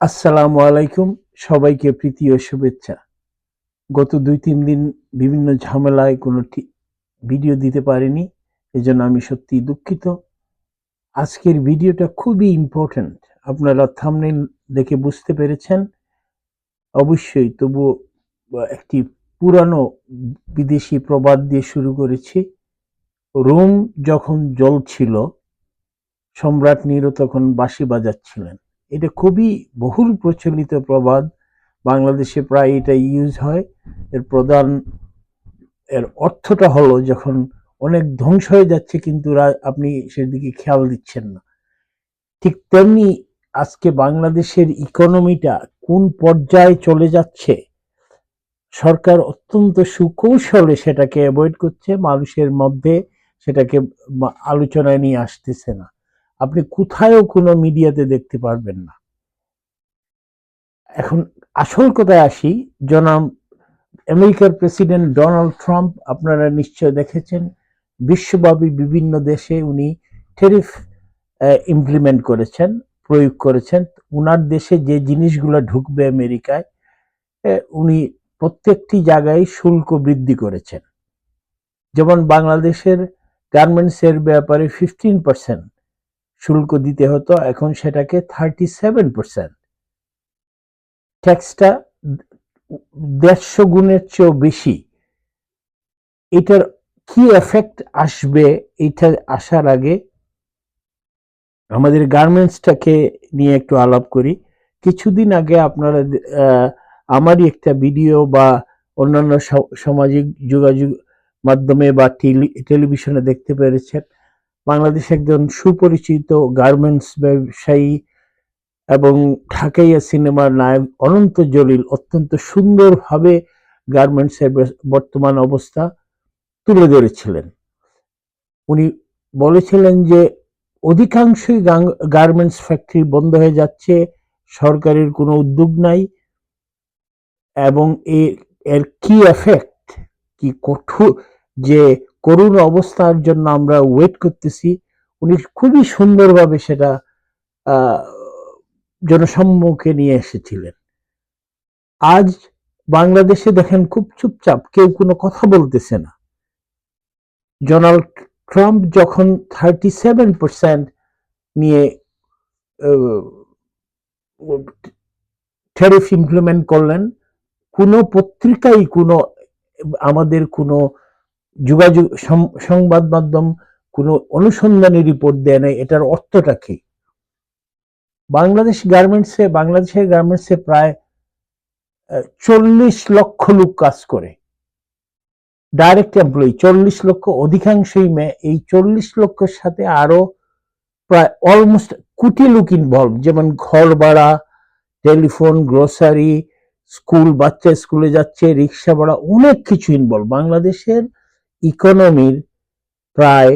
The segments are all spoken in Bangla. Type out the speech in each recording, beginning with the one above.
আসসালামু আলাইকুম, সবাইকে প্রীতি ও শুভেচ্ছা। গত দুই তিন দিন বিভিন্ন ঝামেলায় কোনো ভিডিও দিতে পারিনি, এজন্য আমি সত্যি দুঃখিত। আজকের ভিডিওটা খুবই ইম্পর্ট্যান্ট আপনারা থামনেল দেখে বুঝতে পেরেছেন। অবশ্যই তবু একটি পুরানো বিদেশি প্রবাদ দিয়ে শুরু করেছি। রোম যখন জল ছিল সম্রাট নিরো তখন বাঁশি বাজাচ্ছিলেন। এটা খুবই বহুল প্রচলিত প্রবাদ। বাংলাদেশে প্রায় এটা ইউজ হয়। এর প্রধান, এর অর্থটা হলো যখন অনেক ধ্বংস হয়ে যাচ্ছে কিন্তু আপনি সেদিকে খেয়াল দিচ্ছেন না। ঠিক তেমনি আজকে বাংলাদেশের ইকোনমিটা কোন পর্যায়ে চলে যাচ্ছে, সরকার অত্যন্ত সুকৌশলে সেটাকে অ্যাভয়েড করছে, মানুষের মধ্যে সেটাকে আলোচনায় নিয়ে আসতেছে না। আপনি কোথায়ও কোনো মিডিয়াতে দেখতে পারবেন না। এখন আসল কথায় আসি, জনাব আমেরিকার প্রেসিডেন্ট ডোনাল্ড ট্রাম্প আপনারা নিশ্চয় দেখেছেন, বিশ্বব্যাপী বিভিন্ন দেশে উনি টেরিফ ইমপ্লিমেন্ট করেছেন, প্রয়োগ করেছেন। উনার দেশে যে জিনিসগুলো ঢুকবে আমেরিকায় উনি প্রত্যেকটি জায়গায় শুল্ক বৃদ্ধি করেছেন। যেমন বাংলাদেশের গার্মেন্টসের ব্যাপারে ফিফটিন পার্সেন্ট শুল্ক দিতে হতো, এখন সেটাকে থার্টি সেভেন পার্সেন্ট ট্যাক্সটা দেড়শো গুণের চেয়েও বেশি। এটার কি এফেক্ট আসবে, এটা আসার আগে আমাদের গার্মেন্টসটাকে নিয়ে একটু আলাপ করি। কিছুদিন আগে আপনারা আমারই একটা ভিডিও বা অন্যান্য সামাজিক যোগাযোগ মাধ্যমে বা টেলি- টেলিভিশনে দেখতে পেরেছেন। বাংলাদেশে একজন সুপরিচিত গার্মেন্টস ব্যবসায়ী এবং ঢাকাইয়া সিনেমার নায়ক অনন্ত জলিল অত্যন্ত সুন্দরভাবে গার্মেন্টসের বর্তমান অবস্থা তুলে ধরেছিলেন। উনি বলেছিলেন যে, অধিকাংশই গার্মেন্টস ফ্যাক্টরি বন্ধ হয়ে যাচ্ছে, সরকারের কোনো উদ্যোগ নাই এবং এর এর কি এফেক্ট কি কঠোর যে করুণ অবস্থার জন্য আমরা ওয়েট করতেছি। উনি খুবই সুন্দরভাবে সেটা জনসম্মুখে নিয়ে এসেছিলেন। আজ বাংলাদেশে দেখেন খুব চুপচাপ, কেউ কোনো কথা বলতেছে না। ডোনাল্ড ট্রাম্প যখন থার্টি সেভেন পার্সেন্ট নিয়ে ট্যারিফ ইমপ্লিমেন্ট করলেন, কোনো পত্রিকাই কোনো, আমাদের কোনো যোগাযোগ সংবাদ মাধ্যম কোনো অনুসন্ধানী রিপোর্ট দেয় নাই, এটার অর্থটা কি? বাংলাদেশ গার্মেন্টসে বাংলাদেশের গার্মেন্টসে প্রায় চল্লিশ লক্ষ লোক কাজ করে। ডাইরেক্ট এমপ্লয়ি চল্লিশ লক্ষ, অধিকাংশই মেয়ে এই চল্লিশ লক্ষের সাথে আরও প্রায় অলমোস্ট কোটি লোক ইনভলভ যেমন ঘর ভাড়া টেলিফোন গ্রোসারি স্কুল বাচ্চা স্কুলে যাচ্ছে, রিক্সা ভাড়া, অনেক কিছু ইনভলভ বাংলাদেশের ইকোনমির প্রায়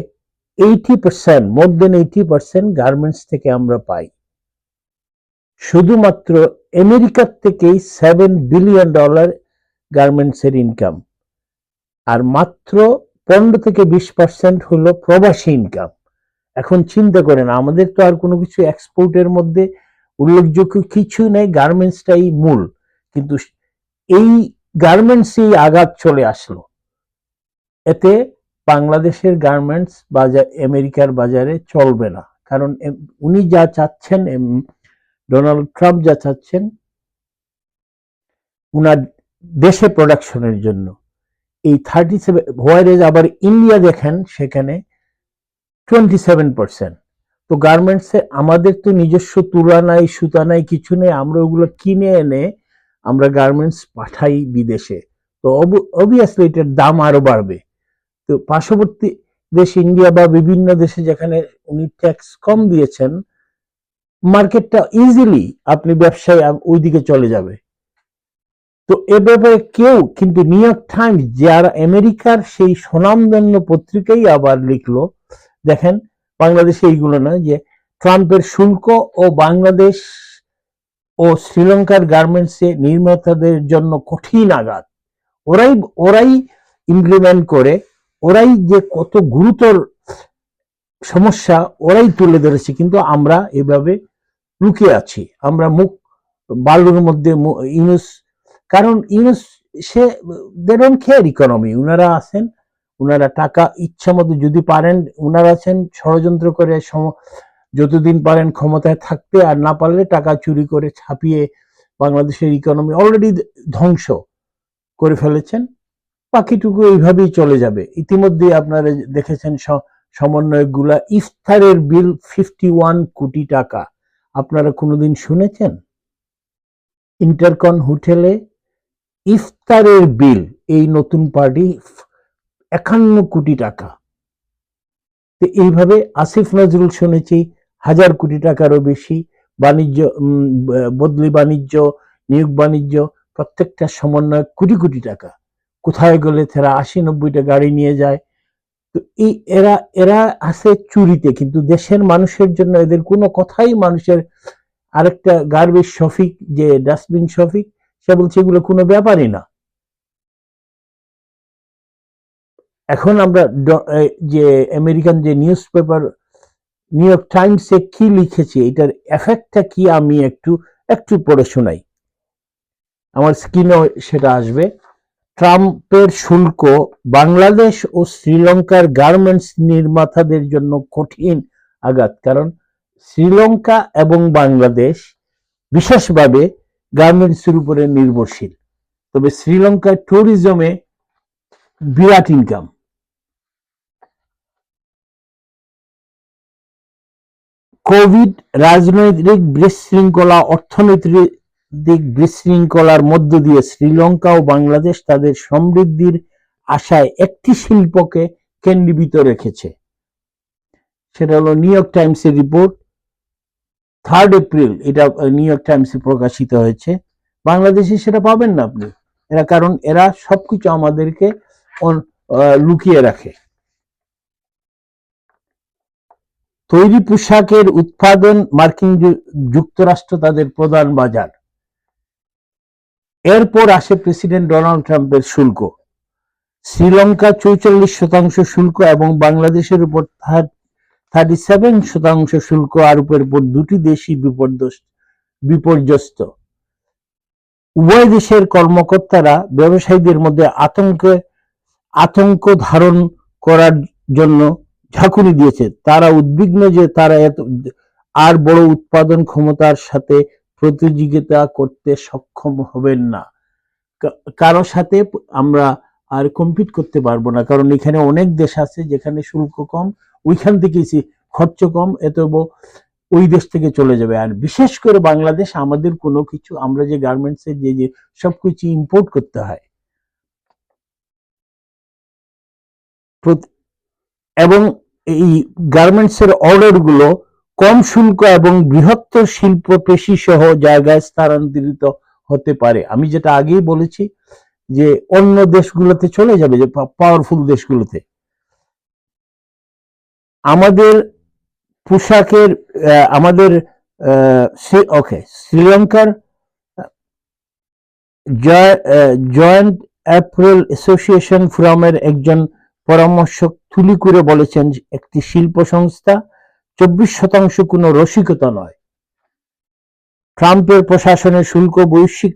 eighty percent more than eighty percent garments থেকে আমরা পাই। শুধুমাত্র আমেরিকার থেকেই সেভেন বিলিয়ন ডলার গার্মেন্টসের ইনকাম আর মাত্র পনেরো থেকে বিশ পার্সেন্ট হলো প্রবাসী ইনকাম এখন চিন্তা করেন, আমাদের তো আর কোনো কিছু এক্সপোর্টের মধ্যে উল্লেখযোগ্য কিছু নেই গার্মেন্টসটাই মূল। কিন্তু এই গার্মেন্টসই আঘাত চলে আসলো। এতে বাংলাদেশের গার্মেন্টস বাজার, আমেরিকার বাজারে চলবে না। কারণ উনি যা চাচ্ছেন ডোনাল্ড ট্রাম্প যা চাচ্ছেন, উনার দেশে প্রোডাকশনের জন্য। এই থার্টি সেভেন হোয়ারেজ আবার ইন্ডিয়া দেখেন, সেখানে টোয়েন্টি সেভেন পার্সেন্ট তো গার্মেন্টসে আমাদের তো নিজস্ব তুলা নাই, সুতা নাই, কিছু নেই, আমরা ওগুলো কিনে এনে আমরা গার্মেন্টস পাঠাই বিদেশে। তো অবভিয়াসলি এটার দাম আরও বাড়বে। তো পার্শ্ববর্তী দেশ ইন্ডিয়া বা বিভিন্ন দেশে যেখানে উনি ট্যাক্স কম দিয়েছেন, মার্কেটটা ইজিলি আপনি ব্যবসায় ওইদিকে চলে যাবে। তো এ ব্যাপারে কেউ, কিন্তু নিউ ইয়র্ক টাইমস যারা আমেরিকার সেই স্বনামধন্য পত্রিকাই আবার লিখলো, দেখেন বাংলাদেশে এইগুলো না যে ট্রাম্পের শুল্ক ও বাংলাদেশ ও শ্রীলঙ্কার গার্মেন্টসে নির্মাতাদের জন্য কঠিন আঘাত। ওরাই ওরাই ইমপ্লিমেন্ট করে ওরাই যে কত গুরুতর সমস্যা ওরাই তুলে ধরেছে, কিন্তু আমরা এভাবে লুকিয়ে আছি। আমরা মুখ বালুর মধ্যে ইউনুস, কারণ ইউনুস, সে দে কেয়ার ইকোনমি উনারা আছেন, উনারা টাকা ইচ্ছা মতো যদি পারেন, উনারা আছেন ষড়যন্ত্র করে সম- যতদিন পারেন ক্ষমতায় থাকতে আর না পারলে টাকা চুরি করে ছাপিয়ে বাংলাদেশের ইকোনমি অলরেডি ধ্বংস করে ফেলেছেন। বাকিটুকু এইভাবেই চলে যাবে। ইতিমধ্যে আপনারা দেখেছেন স- সমন্বয়কগুলা ইফতারের বিল ফিফটি ওয়ান কোটি টাকা। আপনারা কোনোদিন শুনেছেন? ইন্টারকন হোটেলে ইফতারের বিল, এই নতুন পার্টি একান্ন কোটি টাকা। তো এইভাবে আসিফ নজরুল শুনেছি, হাজার কোটি টাকারও বেশি। বাণিজ্য বদলি বাণিজ্য, নিয়োগ বাণিজ্য, প্রত্যেকটা সমন্বয় কোটি কোটি টাকা। কোথায় গেলে তারা আশি নব্বইটা গাড়ি নিয়ে যায়? তো এই এরা এরা আছে চুরিতে, কিন্তু দেশের মানুষের জন্য এদের কোনো কথাই মানুষের আরেকটা গার্বেজ শফিক, যে ডাস্টবিন শফিক, সে বলছে এগুলো কোনো ব্যাপারই না। এখন আমরা যে আমেরিকান যে নিউজ পেপার নিউ ইয়র্ক টাইমসে কি লিখেছে, এটার এফেক্টটা কি আমি একটু একটু পড়ে শোনাই। আমার স্ক্রিনেও সেটা আসবে। ট্রাম্পের শুল্ক বাংলাদেশ ও শ্রীলঙ্কার গার্মেন্টস নির্মাতাদের জন্য কঠিন আঘাত। কারণ শ্রীলঙ্কা এবং বাংলাদেশ বিশেষভাবে গার্মেন্টসের উপরে নির্ভরশীল। তবে শ্রীলঙ্কার ট্যুরিজমে বিরাট ইনকাম কোভিড রাজনৈতিক বিশৃঙ্খলা অর্থনৈতিক বিশৃঙ্খলার মধ্য দিয়ে শ্রীলঙ্কা ও বাংলাদেশ তাদের সমৃদ্ধির আশায় একটি শিল্পকে কেন্দ্রীভূত রেখেছে। সেটা হলো নিউ ইয়র্ক টাইমসের রিপোর্ট। থার্ড এপ্রিল এটা নিউ ইয়র্ক টাইমসে প্রকাশিত হয়েছে। বাংলাদেশে সেটা পাবেন না আপনি। এরা, কারণ এরা সবকিছু আমাদেরকে লুকিয়ে রাখে। তৈরি পোশাকের উৎপাদন, মার্কিন যুক্তরাষ্ট্র তাদের প্রধান বাজার। এরপর আসে প্রেসিডেন্ট ডোনাল্ড ট্রাম্পের শুল্ক। শ্রীলঙ্কা চৌচল্লিশ শতাংশ শুল্ক এবং বাংলাদেশের উপর থার্টি সেভেন শতাংশ শুল্ক আরোপের উপর দুটি দেশই বিপর্যস্ত। উভয় দেশের কর্মকর্তারা ব্যবসায়ীদের মধ্যে আতঙ্কে আতঙ্ক ধারণ করার জন্য ঝাঁকুনি দিয়েছে। তারা উদ্বিগ্ন যে তারা এত আর বড় উৎপাদন ক্ষমতার সাথে প্রতিযোগিতা করতে সক্ষম হবেন না। কারও সাথে আমরা আর কম্পিট করতে পারব না। কারণ এখানে অনেক দেশ আছে যেখানে শুল্ক কম, ওইখান থেকে খরচ কম, এত ওই দেশ থেকে চলে যাবে। আর বিশেষ করে বাংলাদেশ, আমাদের কোনো কিছু, আমরা যে গার্মেন্টস এর যে যে সবকিছু ইম্পোর্ট করতে হয়। এবং এই গার্মেন্টস এর অর্ডারগুলো কম শুল্ক এবং বৃহত্তর শিল্প পেশি সহ জায়গায় স্থানান্তরিত হতে পারে। আমি যেটা আগেই বলেছি যে অন্য দেশগুলোতে চলে যাবে, যে পাওয়ারফুল দেশগুলোতে। আমাদের পোশাকের আমাদের ওকে শ্রীলঙ্কার জয়েন্ট অ্যাপ্রিল অ্যাসোসিয়েশন ফোরামের একজন পরামর্শক তুলি করে বলেছেন একটি শিল্প সংস্থা চব্বিশ শতাংশ কোনো রসিকতা নয়। ট্রাম্পের প্রশাসনের শুল্ক, বৈশ্বিক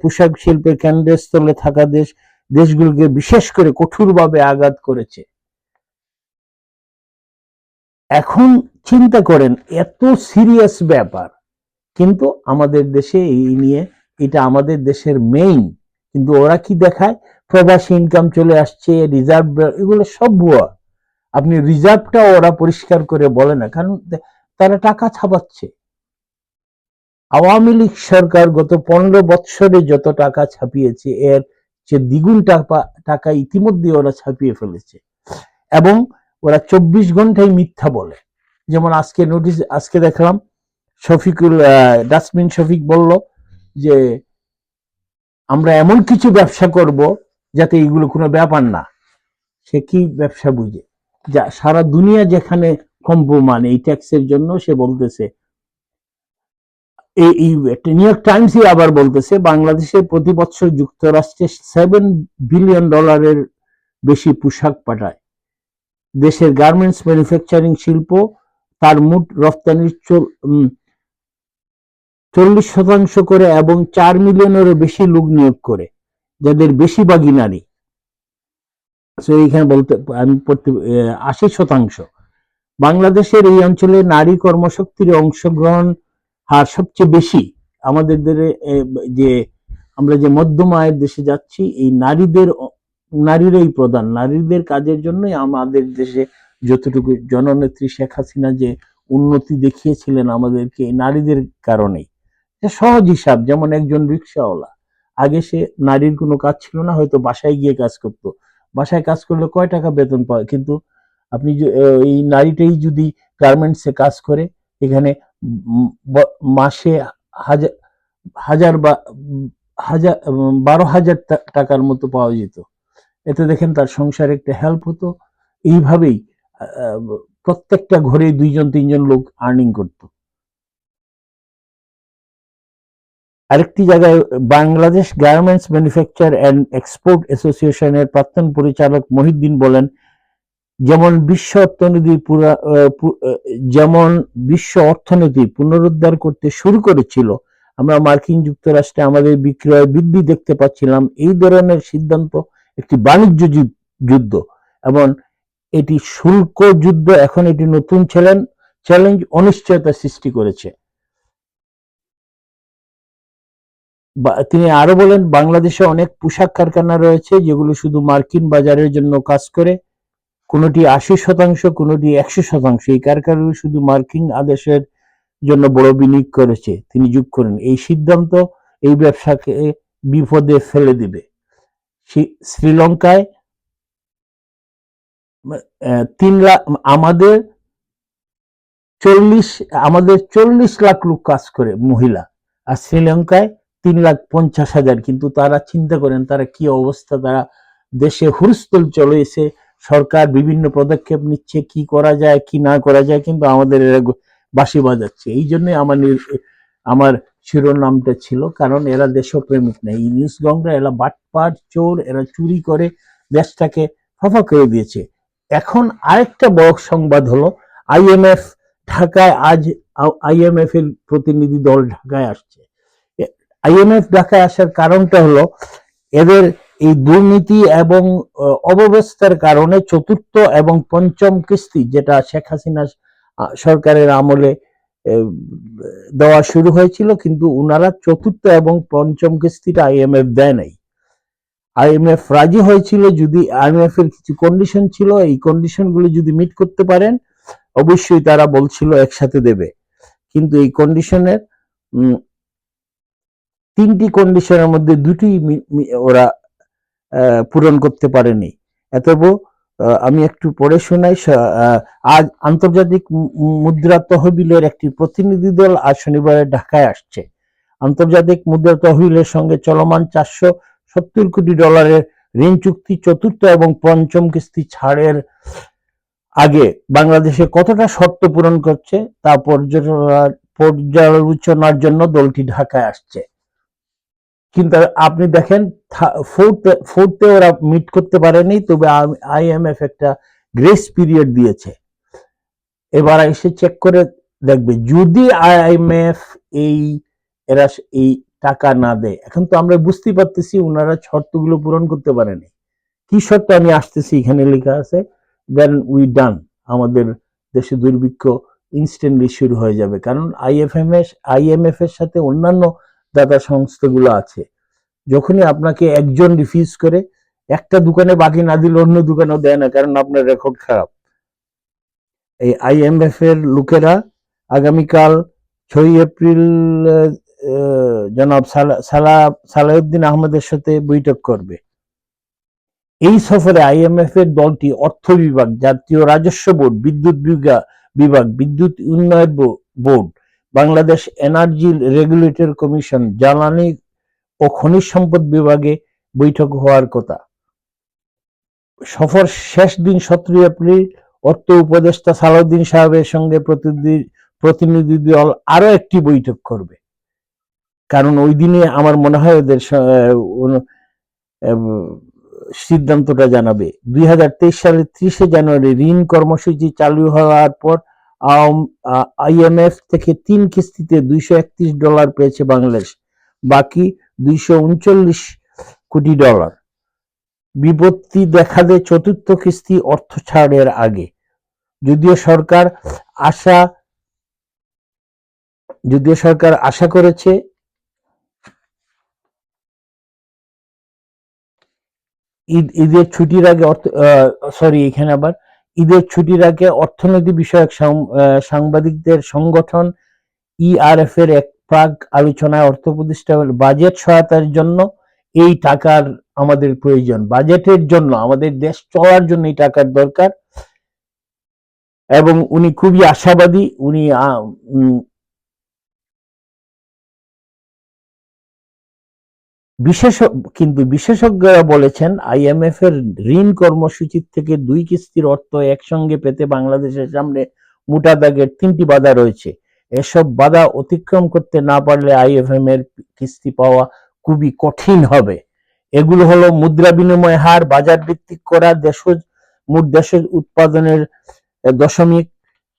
পোশাক শিল্পের কেন্দ্রস্থলে থাকা দেশ, দেশগুলোকে বিশেষ করে কঠোরভাবে আঘাত করেছে। এখন চিন্তা করেন, এত সিরিয়াস ব্যাপার। কিন্তু আমাদের দেশে এই নিয়ে, এটা আমাদের দেশের মেইন কিন্তু ওরা কি দেখায়? প্রবাসী ইনকাম চলে আসছে রিজার্ভ এগুলো সব ভুয়া। আপনি রিজার্ভটা ওরা পরিষ্কার করে বলে না, কারণ তারা টাকা ছাপাচ্ছে। আওয়ামী লীগ সরকার গত পনেরো বৎসরে যত টাকা ছাপিয়েছে, এর যে দ্বিগুণ টাকা টাকা ইতিমধ্যে ওরা ছাপিয়ে ফেলেছে। এবং ওরা চব্বিশ ঘন্টায় মিথ্যা বলে। যেমন আজকে নোটিশ আজকে দেখলাম শফিকুল ডাস্টবিন শফিক বলল যে, আমরা এমন কিছু ব্যবসা করব যাতে এগুলো কোনো ব্যাপার না। সে কি ব্যবসা বুঝে? যা, সারা দুনিয়া যেখানে কম্পমান এই ট্যাক্সের জন্য সে বলতেছে। এই নিউ ইয়র্ক টাইমসই আবার বলতেছে, বাংলাদেশে প্রতি বছর যুক্তরাষ্ট্রে সেভেন বিলিয়ন ডলারের বেশি পোশাক পাঠায়। দেশের গার্মেন্টস ম্যানুফ্যাকচারিং শিল্প, তার মোট রপ্তানির চল্লিশ শতাংশ করে এবং চার মিলিয়নেরও বেশি লোক নিয়োগ করে, যাদের বেশিরভাগই নারী। এইখানে বলতে, আমি পড়তে আশি শতাংশ। বাংলাদেশের এই অঞ্চলে নারী কর্মশক্তির অংশগ্রহণ হার সবচেয়ে বেশি। আমাদের যে, আমরা যে মধ্যম আয়ের দেশে যাচ্ছি, এই নারীদের, নারীরাই প্রধান। নারীদের কাজের জন্যই আমাদের দেশে যতটুকু জননেত্রী শেখ হাসিনা যে উন্নতি দেখিয়েছিলেন আমাদেরকে নারীদের কারণেই। সহজ হিসাব, যেমন একজন রিক্সাওয়ালা। আগে সে নারীর কোনো কাজ ছিল না, হয়তো বাসায় গিয়ে কাজ করতো। বাসায় কাজ করলে কয় টাকা বেতন পায় কিন্তু আপনি এই নারীটাই যদি গার্মেন্টসে কাজ করে, এখানে মাসে হাজার হাজার বা হাজার বারো হাজার টাকার মতো পাওয়া যেত। এতে দেখেন তার সংসারে একটা হেল্প হতো। এইভাবেই প্রত্যেকটা ঘরে দুইজন, তিনজন লোক আর্নিং করত। আরেকটি জায়গায় Bangladesh garments manufacture and export অ্যাসোসিয়েশনের প্রাক্তন পরিচালক মহিউদ্দিন বলেন, যেমন বিশ্ব অর্থনীতি যেমন বিশ্ব অর্থনীতি পুনরুদ্ধার করতে শুরু করেছিল, আমরা মার্কিন যুক্তরাষ্ট্রে আমাদের বিক্রয় বৃদ্ধি দেখতে পাচ্ছিলাম। এই ধরনের সিদ্ধান্ত একটি বাণিজ্য যুদ্ধ এবং এটি শুল্ক যুদ্ধ। এখন এটি নতুন চ্যালেঞ্জ চ্যালেঞ্জ অনিশ্চয়তা সৃষ্টি করেছে। তিনি আরও বলেন, বাংলাদেশে অনেক পোশাক কারখানা রয়েছে যেগুলো শুধু মার্কিন বাজারের জন্য কাজ করে। কোনোটি আশি শতাংশ, কোনোটি একশো শতাংশ। এই কারখানাগুলো শুধু মার্কিন আদেশের জন্য বড় বিনিয়োগ করেছে। তিনি যোগ করেন, এই সিদ্ধান্ত এই ব্যবসাকে বিপদে ফেলে দিবে। শ্রী- শ্রীলঙ্কায় তিন লাখ আমাদের চল্লিশ আমাদের চল্লিশ লাখ লোক কাজ করে, মহিলা। আর শ্রীলঙ্কায় তিন লাখ পঞ্চাশ হাজার, কিন্তু তারা চিন্তা করেন তারা কি অবস্থা, তারা দেশে হুরস্থল চলেছে, সরকার বিভিন্ন পদক্ষেপ নিচ্ছে, কি করা যায়, কি না করা যায়, কিন্তু আমাদের এরা বাসি বাজাচ্ছে। এই জন্যই আমার আমার শিরোনামটা ছিল, কারণ এরা দেশপ্রেমিক না। এই নিউজ গংরা, এরা বাটপাট, চোর, এরা চুরি করে দেশটাকে ফাফা করে দিয়েছে। এখন আরেকটা বড় সংবাদ হলো আইএমএফ ঢাকায় আজ আইএমএফ এর প্রতিনিধি দল ঢাকায় আসছে। আইএমএফ ঢাকায় আসার কারণটা হলো এদের এই দুর্নীতি এবং অব্যবস্থার কারণে চতুর্থ এবং পঞ্চম কিস্তি যেটা শেখ হাসিনা সরকারের আমলে দেওয়া শুরু হয়েছিল, কিন্তু উনারা চতুর্থ এবং পঞ্চম কিস্তিটা আইএমএফ দেয় নাই। আইএমএফ রাজি হয়েছিল যদি আইএমএফ এর কিছু কন্ডিশন ছিল, এই কন্ডিশনগুলো যদি মিট করতে পারেন, অবশ্যই তারা বলছিল একসাথে দেবে। কিন্তু এই কন্ডিশনের তিনটি কন্ডিশনের মধ্যে দুটি ওরা পূরণ করতে পারেনি। এতব আমি একটু পড়ে শোনাই। আজ আন্তর্জাতিক মুদ্রা তহবিলের একটি প্রতিনিধি দল আজ শনিবার ঢাকায় আসছে। আন্তর্জাতিক মুদ্রা তহবিলের সঙ্গে চলমান চারশো সত্তর কোটি ডলারের ঋণ চুক্তি চতুর্থ এবং পঞ্চম কিস্তি ছাড়ের আগে বাংলাদেশে কতটা শর্ত পূরণ করছে তা পর্যালোচনা- পর্যালোচনার জন্য দলটি ঢাকায় আসছে। কিন্তু আপনি দেখেন ফোর্থ ওরা মিট করতে পারেনি, তবে আইএমএফ একটা গ্রেস পিরিয়ড দিয়েছে। এবার এসে চেক করে দেখবে, যদি আইএমএফ এই, এরা এই টাকা না দেয়, এখন তো আমরা বুঝতেই পারতেছি ওনারা শর্তগুলো পূরণ করতে পারেনি। কি শর্ত? আমি আসতেছি, এখানে লেখা আছে দেন উই ডান আমাদের দেশে দুর্ভিক্ষ ইনস্ট্যান্টলি শুরু হয়ে যাবে। কারণ আইএফএম এর আইএমএফ এর সাথে অন্যান্য দাতা সংস্থাগুলো আছে। যখনই আপনাকে একজন রিফিউজ করে, একটা দোকানে বাকি না দিলে অন্য দোকানেও দেয় না, কারণ আপনার রেকর্ড খারাপ। এই আইএমএফ এর লোকেরা আগামীকাল ছয় এপ্রিল জনাব সালা- সালা, সালাউদ্দিন আহমেদের সাথে বৈঠক করবে। এই সফরে আইএমএফ এর দলটি অর্থ বিভাগ, জাতীয় রাজস্ব বোর্ড, বিদ্যুৎ বিভাগ, বিদ্যুৎ উন্নয়ন board Bangladesh energy regulator commission জ্বালানি ও খনিজ সম্পদ বিভাগে বৈঠক হওয়ার কথা। সফর শেষ দিন সতেরো এপ্রিল, অর্থ উপদেষ্টা সালাউদ্দিন সাহেবের সঙ্গে প্রতিনিধি দল আরও একটি বৈঠক করবে। কারণ ওই দিনে আমার মনে হয় ওদের সিদ্ধান্তটা জানাবে। দুই হাজার তেইশ সালের ত্রিশে জানুয়ারি ঋণ কর্মসূচি চালু হওয়ার পর আইএমএফ থেকে তিন কিস্তিতে দুইশো একত্রিশ ডলার পেয়েছে বাংলাদেশ, বাকি দুইশো উনচল্লিশ কোটি ডলার। বিপত্তি দেখা দেয় চতুর্থ কিস্তি অর্থ ছাড়ের আগে। যদিও সরকার আশা, যদিও সরকার আশা করেছে, ঈদ, ঈদের ছুটির আগে অর্থ সরি এখানে আবার ঈদের ছুটির আগে অর্থনীতি বিষয়ক সাংবাদিকদের সংগঠন ইআরএফ এর এক প্রাক আলোচনায় অর্থ প্রতিষ্ঠানের বাজেট সহায়তার জন্য এই টাকার আমাদের প্রয়োজন। বাজেটের জন্য, আমাদের দেশ চলার জন্য এই টাকার দরকার। এবং উনি খুবই আশাবাদী, উনি বিশেষ কিন্তু বিশেষজ্ঞরা বলেছেন আইএমএফ এর ঋণ কর্মসূচি থেকে দুই কিস্তির অর্থ একসঙ্গে পেতে বাংলাদেশের সামনে মোটা দাগের তিনটি বাধা রয়েছে। এসব বাধা অতিক্রম করতে না পারলে আইএফএম এর কিস্তি পাওয়া খুবই কঠিন হবে। এগুলো হলো মুদ্রা বিনিময় হার, বাজার ভিত্তিক করা, দেশ, মোট দেশের উৎপাদনের দশমিক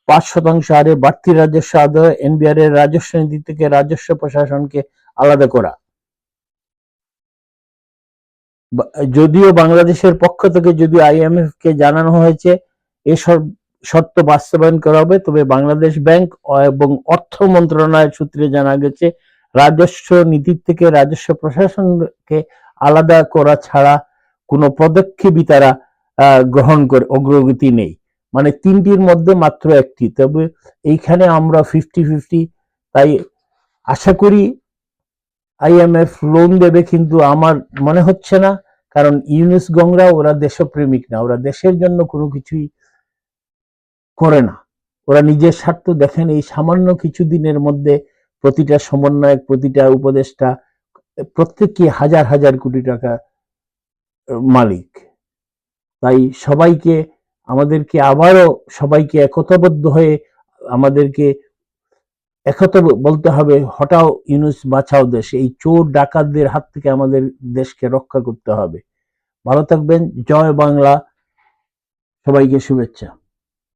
পাঁচ শতাংশ হারে বাড়তি রাজস্ব আদায় এনবিআর এর রাজস্ব নীতি থেকে রাজস্ব প্রশাসনকে আলাদা করা। যদিও বাংলাদেশের পক্ষ থেকে যদি আইএমএফ কে জানানো হয়েছে, এসব শর্ত বাস্তবায়ন করা হবে, তবে বাংলাদেশ ব্যাংক এবং অর্থ মন্ত্রণালয় সূত্রে জানা গেছে, রাজস্ব নীতি থেকে রাজস্ব প্রশাসনকে আলাদা করা ছাড়া কোনো পদক্ষেপই তারা গ্রহণ করে, অগ্রগতি নেই। মানে তিনটির মধ্যে মাত্র একটি। তবে এইখানে আমরা ফিফটি ফিফটি তাই আশা করি আইএমএফ লোন দেবে কিন্তু আমার মনে হচ্ছে না, কারণ ইউনুস গংরা ওরা দেশপ্রেমিক না, ওরা দেশের জন্য কোনো কিছুই করে না। ওরা নিজের স্বার্থ দেখেন, এই সামান্য কিছু দিনের মধ্যে প্রতিটা সমন্বয়ক, প্রতিটা উপদেষ্টা, প্রত্যেককে হাজার হাজার কোটি টাকা মালিক। তাই সবাইকে, আমাদেরকে আবারও সবাইকে একতাবদ্ধ হয়ে আমাদেরকে একতা বলতে হবে, হটাও ইউনুস বাঁচাও দেশ। এই চোর ডাকাতদের হাত থেকে আমাদের দেশকে রক্ষা করতে হবে। ভালো থাকবেন, জয় বাংলা, সবাইকে শুভেচ্ছা।